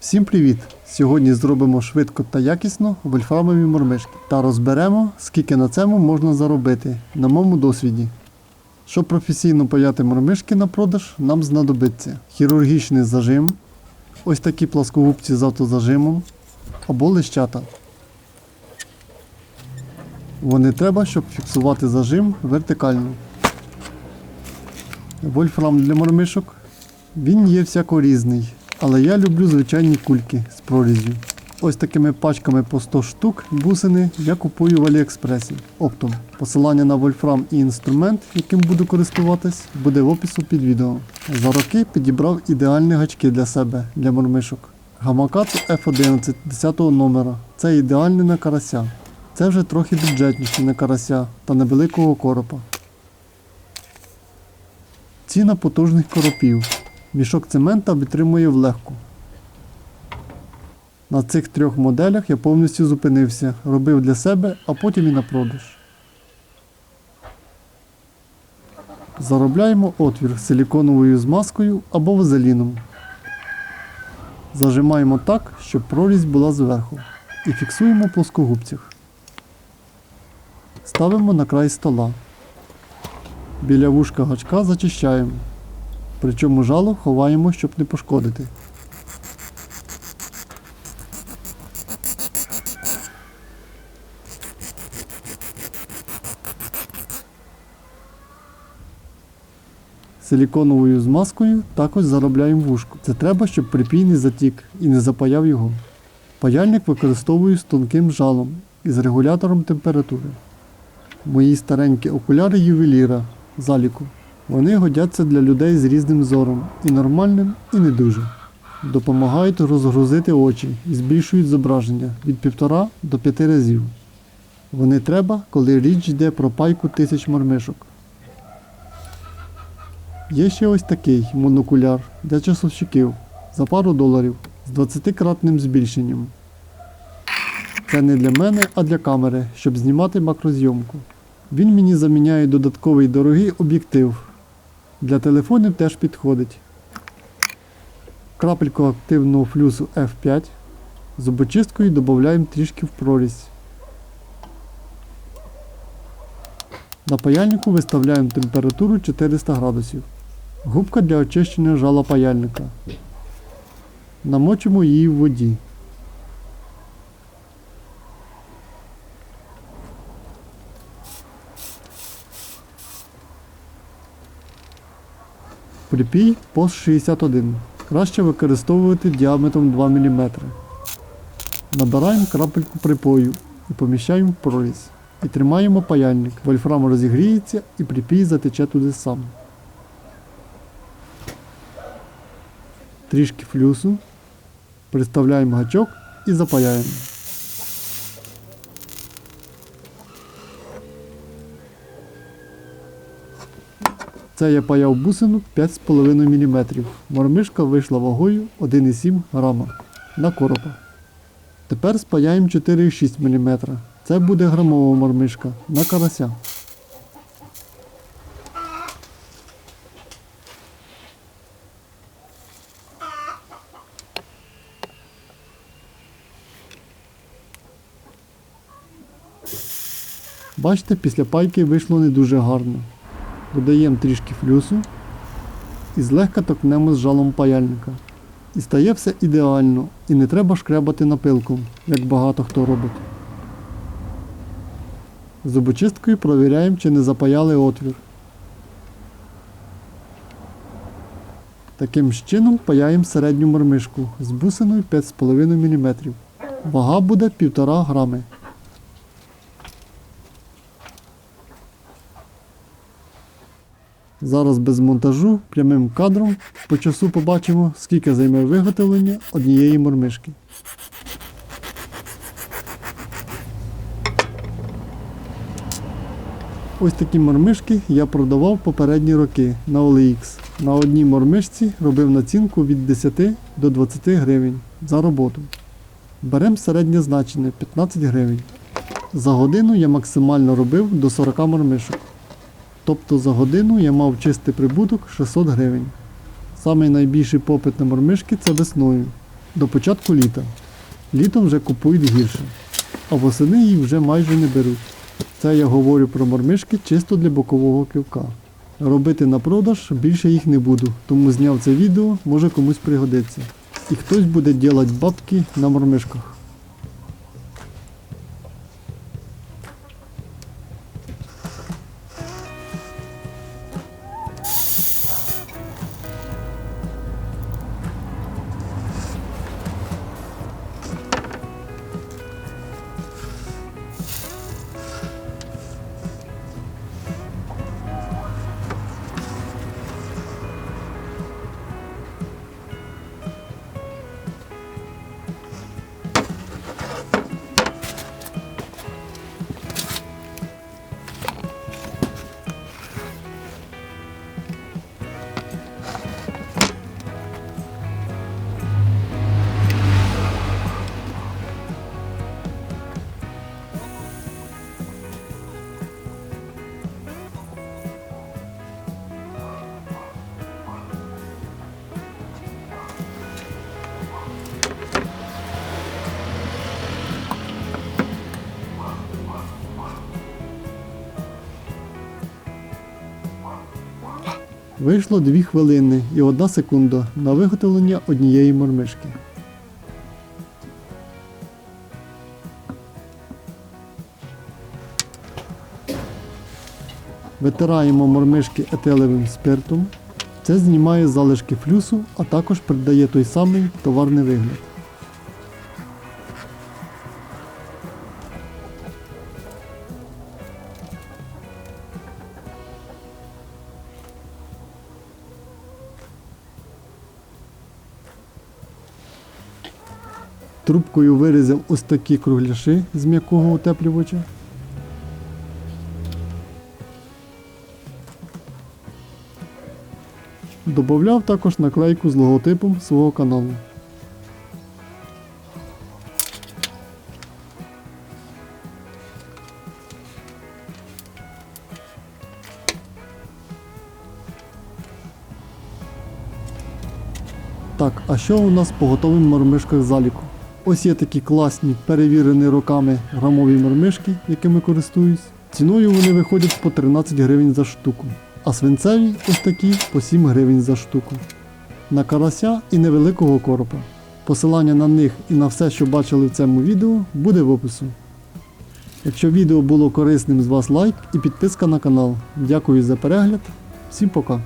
Всім привіт! Сьогодні зробимо швидко та якісно вольфрамові мормишки та розберемо, скільки на цьому можна заробити на моєму досвіді. Щоб професійно паяти мормишки на продаж, нам знадобиться хірургічний зажим, ось такі пласкогубці з автозажимом або лищата. Вони треба, щоб фіксувати зажим вертикально. Вольфрам для мормишок. Він є всяко різний, але я люблю звичайні кульки з прорізю. Ось такими пачками по 100 штук бусини я купую в Аліекспресі оптом. Посилання на вольфрам і інструмент, яким буду користуватись, буде в опису під відео. За роки підібрав ідеальні гачки для себе, для мормишок. Гамакацу F11 10 номера. Це ідеальний на карася. Це вже трохи бюджетніше на карася та невеликого коропа. Ціна потужних коропів. Мішок цемента витримує влегку. На цих трьох моделях я повністю зупинився, робив для себе, а потім і на продаж. Заробляємо отвір силіконовою змазкою або вазеліном. Зажимаємо так, щоб прорізь була зверху. І фіксуємо плоскогубцях. Ставимо на край стола. Біля вушка гачка зачищаємо. Причому жало ховаємо, щоб не пошкодити. Силіконовою змазкою також заробляємо вушку. Це треба, щоб припій не затік і не запаяв його. Паяльник використовую з тонким жалом і з регулятором температури. Мої старенькі окуляри ювеліра заліку. Вони годяться для людей з різним зором, і нормальним, і не дуже. Допомагають розгрузити очі і збільшують зображення від 1,5 до 5 разів. Вони треба, коли річ йде про пайку тисяч мармишок. Є ще ось такий монокуляр для часовщиків за пару доларів з 20-кратним збільшенням. Це не для мене, а для камери, щоб знімати макрозйомку. Він мені заміняє додатковий дорогий об'єктив. Для телефонів теж підходить. Крапельку активного флюсу F5. Зубочисткою додаємо трішки в прорізь. На паяльнику виставляємо температуру 400 градусів. Губка для очищення жала паяльника. Намочимо її в воді. Припій пост 61. Краще використовувати діаметром 2 мм. Набираємо крапельку припою і поміщаємо в прорізь. І тримаємо паяльник. Вольфрам розігріється і припій затече туди сам. Трішки флюсу. Приставляємо гачок і запаяємо. Це я паяв бусину 5,5 мм. Мормишка вийшла вагою 1,7 грама на коропа. Тепер спаяємо 4,6 мм. Це буде грамова мормишка на карася. Бачите, після пайки вийшло не дуже гарно. Додаємо трішки флюсу і злегка токнемо з жалом паяльника. І стає все ідеально, і не треба шкрябати напилком, як багато хто робить. Зубочисткою провіряємо, чи не запаяли отвір. Таким чином паяємо середню мормишку з бусиною 5,5 мм. Вага буде 1,5 грами. Зараз без монтажу, прямим кадром по часу побачимо, скільки займе виготовлення однієї мормишки. Ось такі мормишки я продавав попередні роки на OLX. На одній мормишці робив націнку від 10 до 20 гривень за роботу. Беремо середнє значення 15 гривень. За годину я максимально робив до 40 мормишок. Тобто за годину я мав чистий прибуток 600 гривень. Самий найбільший попит на мормишки це весною. до початку літа. Літом вже купують гірше, а восени їх вже майже не беруть. Це я говорю про мормишки чисто для бокового кивка. Робити на продаж більше їх не буду, тому зняв це відео, може комусь пригодиться. І хтось буде ділати бабки на мормишках. Вийшло 2 хвилини і 1 секунда на виготовлення однієї мормишки. Витираємо мормишки етиловим спиртом. Це знімає залишки флюсу, а також придає той самий товарний вигляд. Трубкою вирізав ось такі кругляши з м'якого утеплювача. Добавляв також наклейку з логотипом свого каналу. Так, а що у нас по готовим мормишках заліку? Ось є такі класні, перевірені роками грамові мормишки, якими користуюсь. Ціною вони виходять по 13 гривень за штуку, а свинцеві ось такі по 7 гривень за штуку. На карася і невеликого коропа. Посилання на них і на все, що бачили в цьому відео, буде в опису. Якщо відео було корисним, з вас лайк і підписка на канал. Дякую за перегляд. Всім пока!